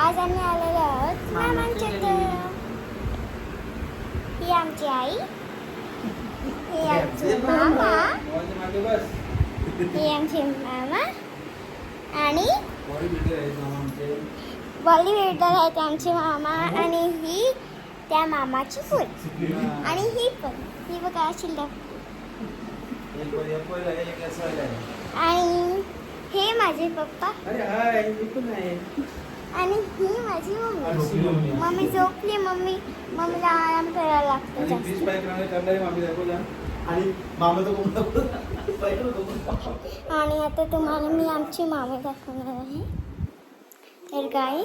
आज आम्ही आलेलो आहोत मामांच्या. ही आमची आई. ही आमची मामा. ही आमची मामा. आणि बॉली बिल्डर आहेत आमचे मामा आणि ही त्या मामाची फुल आणि ही पण. ही बघा शिल्लक आणि हे माझे पप्पा. पण आणि ही माझी मम्मी. मम्मी. झोपली मम्मी मम्मीला आराम करायला लागतो जास्त. मामी आणि कोण आता तुम्हाला मी आमची मामी दाखवणार आहे. तर गाई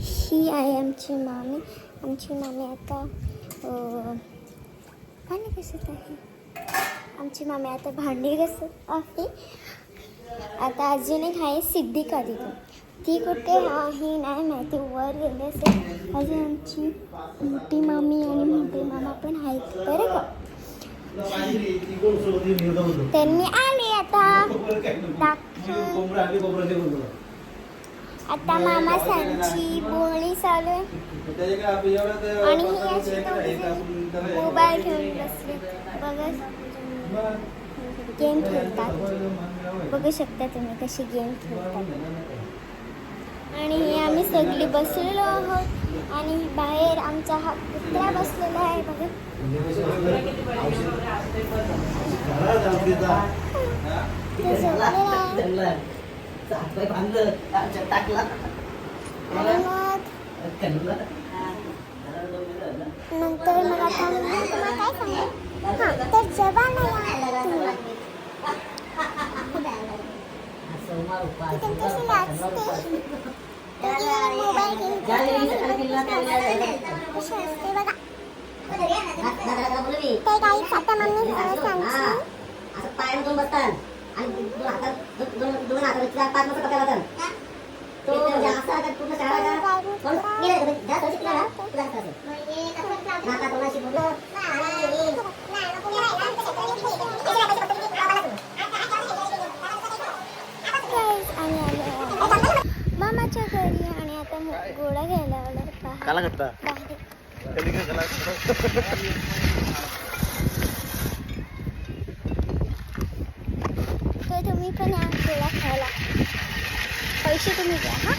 ही आहे आमची मामी. आमची मामी आता अं, भांडी घासत आहे. आमची मामी आता भांडी घासत आहे. आता अजून एक आहे सिद्धिका दिदी ती कुठे? आहे नाही माहिती वर गेले असेल. अजून आमची मोठी मामी आणि मोठे मामा पण आहेत. बरं का? त्यांनी आले आता. आता मामा सांची कोंबडा आता मामासांची चालू आहे. आणि ही अशी मोबाईल घेऊन बसले. बघा. गेम खेळतात. बघू शकता तुम्ही कशी गेम खेळतात. आणि हे आम्ही सगळी बसलेलो आहोत. आणि बाहेर आमचा हा कुत्रा बसलेला आहे बघा. नंतर मला काय सांगू हां तर जबान तुम्हाला ती त्यांच्याशी नाचते तर ती मोबाईल घेऊन कशी असते बघा ते काही आता मम्मी अं, सांगते असं पायानं दोन बसतात आणि दोन हातात दोन- दोन दोन हातात चार पाच मस्त पकडायला लावतात. तो म्हणजे असा आता पूर्ण शाळा का- कोण गेलं का? जास्त वर्षी शिकला ना? तुला असं असेल. नाता कोणाशी बोलतो? Guys, आम्ही आलो आहोत मामाच्या घरी आणि आता मु- गोळा घ्यायला आलो पहा काला करता कधी काय तुम्ही पण या गोळा खायला. पैसे तुम्ही द्या हा?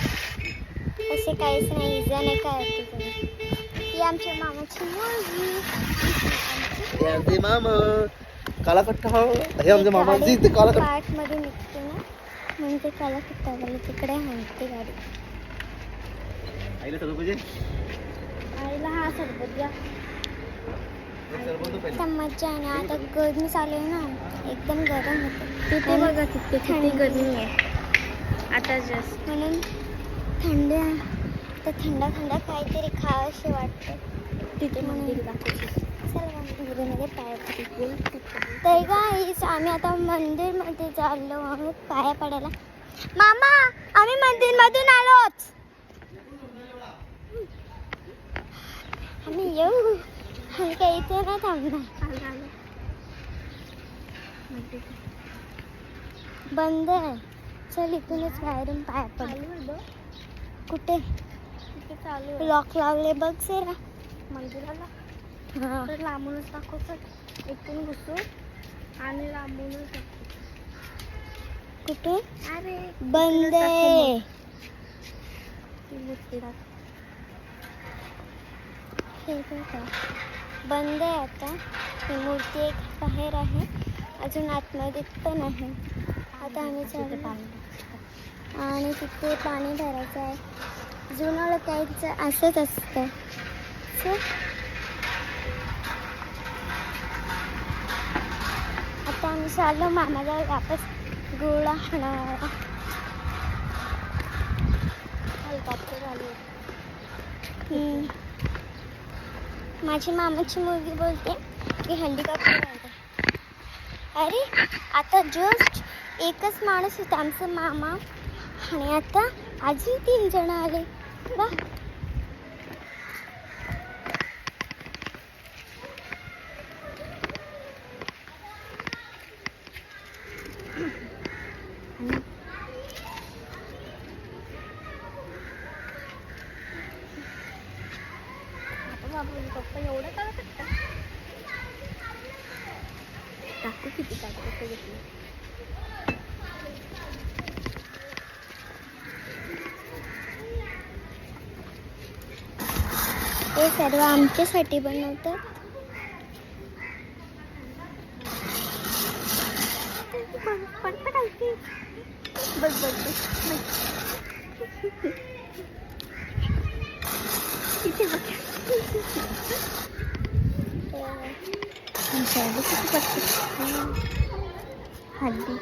असे काहीच नाही इजा नाही काय होते तुम्ही ही आमच्या मामाची मुलगी. आमचे मामा. काला कट्टा हो आमच्या मामाची ते काला कट्टा पार्टमध्ये निघते ना. म्हणून ते काला कुत्ता गेले तिकडे हाणते गाडी. आईला सगळं पाहिजे आईला हा सरबत द्या. सरबत दो. आता आहे ना आता गरमी चालू आहे ना. एकदम गरम होतं. तिथे बघा तिथे किती गरमी आहे. आता जस्ट म्हणून थंड तर थंड थंड काहीतरी खावंशी वाटतं तिथे मंदिर दाखवते. चला मंदिरामध्ये पाया पडू तर गाईच आम्ही आता मंदिरमध्ये चाललो आहोत पाया पडायला. मामा आम्ही मंदिरमधून आलोच आम्ही येऊ आम्ही नाही थांबणार बंद आहे. चल इथूनच बाहेरून पाया पडू. कुठे? चालू लॉक लावले बघ जरा. मंदिराला. हा. लांबूनच दाखवतात इथून घुसून आणि लांबूनच. कुठे? अरे बंद आहे. ती मूर्ती दाखव. हे बघा. बंद आहे आता. ही मूर्ती एक बाहेर आहे. अजून आतमध्ये पण आहे. आता आम्ही चाललो आणि तिथे पाणी भरायचं आहे. जुनं लोकांचं असंच असतं. आता आम्ही चाललो मामाला वापस गोळा हेलिकॉप्टर आली. हम्म. माझी मामाची मुलगी बोलते की हेलिकॉप्टर अरे आता जस्ट एकच माणूस होता आमचं मामा. आणि आता अजून तीन जण आले. वा बापरे पप्पा एवढं काला कट्टा टाकू किती टाकू ते घेतलं? ते सर्व आमच्यासाठी बनवतात. बघ बस बघ. हल्ली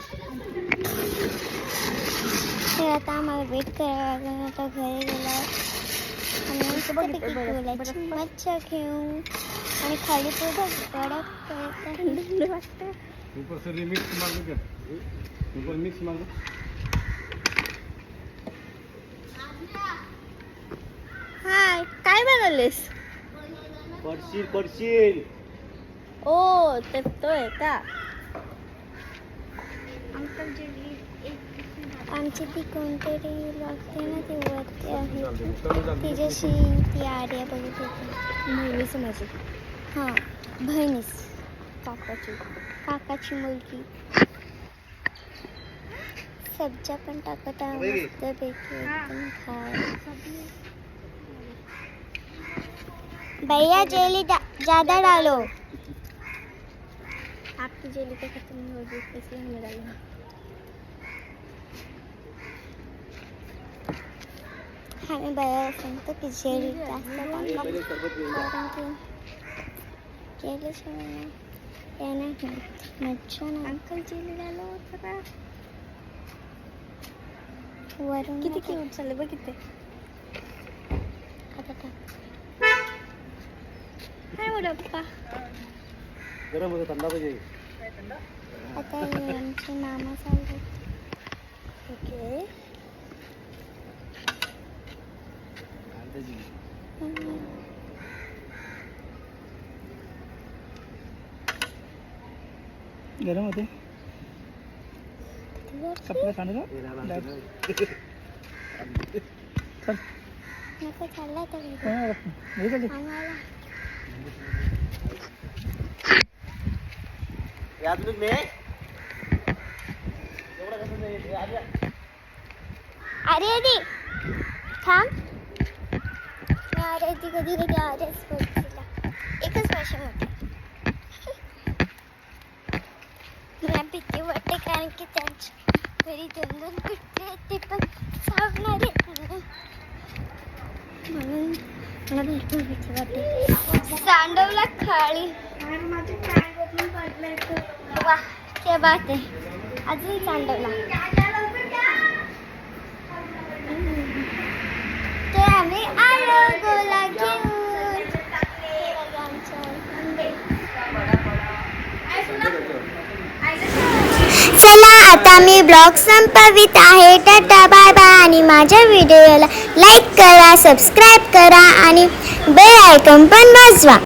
तर आता आम्हाला वेट आता घरी गेल्यावर. आणि मच्छा घेऊ आणि खाली तो बघ कडक ऊपर से मिक्स मार दो क्या ऊपर मिक्स मार दो हाय काय बनवलेस पडशील पडशील. ओ तर तो आहे का अंकल जी आमची ती कोणतरी लागते ना ती वरती आहे. तिच्याशी ती आर्या बघत होती. नेहमीच माझी. हां बहिणीस काकाची. काकाची मुलगी. सब्जा पण टाकत आहे. मस्तपैकी एकदम खाय भैया जेली ज्यादा डालो. आपकी जेली का खत्म हो गई इसलिए हमें डालना आम्ही भैया सांगतो की जेली जास्त टाका पहिले सरबत घेऊन जा. कारण की केल्याशिवाय ते नाही होत. मच्छर नाही अंकल जेली डालो होतं का वरून किती नाही क्यूट झाले बघ इथे आता टाक. काय मोठा पप्पा गरम होतं थंडा पाहिजे आता हे आमचे मामा चालले ओके गरम होते कपडे खाणे नको चालला तर घरी. आम्हाला याद में मैं एवढं कसं नाही हे आल्या. अरे अरे थांब. मी अरे ती कधी कधी बोलते तिला एकच भाषा मला भीती वाटते कारण की त्यांच्या घरी दोन दोन आहेत ते पण सावणार आहेत म्हणून. मला भरपूर भीती वाटते. सांडवला माझे पॅन्ट ते बात आहे अजून चांडवला ते आम्ही आलो गोला घेऊन चला आता मी ब्लॉग संपवित आहे. Tata bye bye. आणि माझ्या व्हिडिओला लाईक करा सबस्क्राईब करा आणि बेल आयकॉन पण वाजवा.